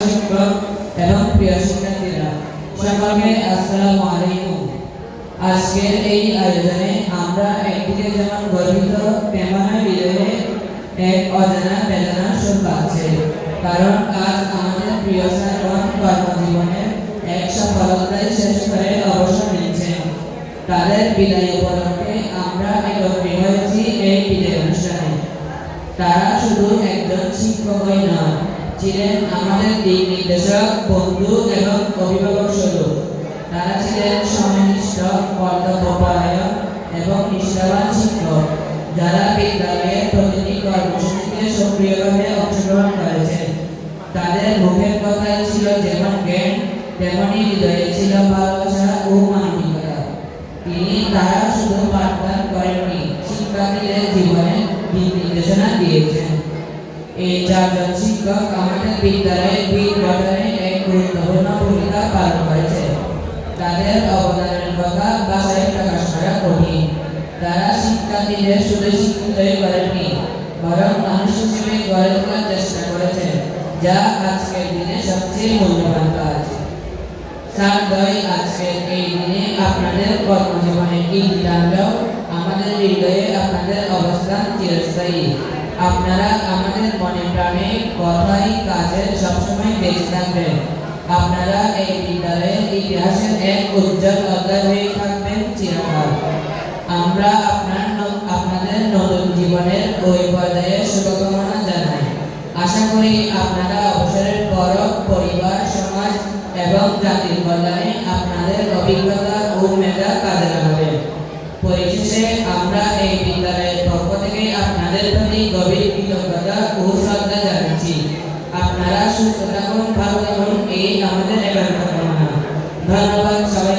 শিক্ষক এবং প্রিয় শিক্ষার্থীরা সকলকে আসসালামু আলাইকুম আজকের এই আয়োজনে আমরা একদিকে যেমন গর্বিত তেমনই বিজয়ে এক অজানা বেদনা সুর পাচ্ছে কারণ আজ আমাদের প্রিয় স্যারগণ কর্মজীবনের এক সফলতায় শেষ করে অবসর নিচ্ছেন তাদের বিদায় উপলক্ষে আমরা একত্রিত হয়েছি এই বিদায় অনুষ্ঠানে তারা শুধু একজন শিক্ষকই নয় ছিলেন আমাদের দিক নির্দেশক বন্ধু এবং অভিভাবক স্বরূপ। তারা ছিলেন এবং নিষ্ঠাবান শিক্ষক, যারা বিদ্যালয়ের প্রতিটি কর্মসূচিতে সক্রিয়ভাবে অংশগ্রহণ করেছেন। তাদের মুখের কথায় ছিল যেমন জ্ঞান তেমনই হৃদয়ে ছিল ভালোবাসা ও মানবিকতা। তিনি তারা শুধু পাঠদান করেননি, শিক্ষার্থীদের জীবনে নির্দেশনা দিয়েছেন। আমাদের বিদ্যালয়ের বীর গঠনে এক গুরুত্বপূর্ণ ভূমিকা পালন করেছে। তাদের অবদানের কথা ভাষায় প্রকাশ করা কঠিন। তারা শিক্ষার্থীদের শুধু শিক্ষিতই করেননি, বরং মানুষ হিসেবে গড়ে তোলার চেষ্টা করেছেন, যা আজকের দিনে সবচেয়ে মূল্যবান কাজ। সারদয় আজকের এই দিনে আপনাদের কর্মজীবনে ঈদ টানলেও আমাদের হৃদয়ে আপনাদের অবস্থান চিরস্থায়ী। আপনারা আমাদের মনে প্রাণে কথাই কাজে সবসময় বেঁচে থাকবেন। আপনারা এই বিদ্যালয়ের ইতিহাসের এক উজ্জ্বল অধ্যায় হয়ে থাকবেন চিরকাল। আমরা আপনার আপনাদের নতুন জীবনের ওই পর্যায়ে শুভকামনা জানাই। আশা করি আপনারা অবসরের পর পরিবার, সমাজ এবং জাতির কল্যাণে আপনাদের অভিজ্ঞতা ও মেধা কাজে লাগাবেন। পরিশেষে আমরা গভীর কৃতজ্ঞতা ও শ্রদ্ধা জানাচ্ছি আপনারা সুস্থ থাকুন, ভালো থাকুন, এই আমাদের এবার ধন্যবাদ সবাই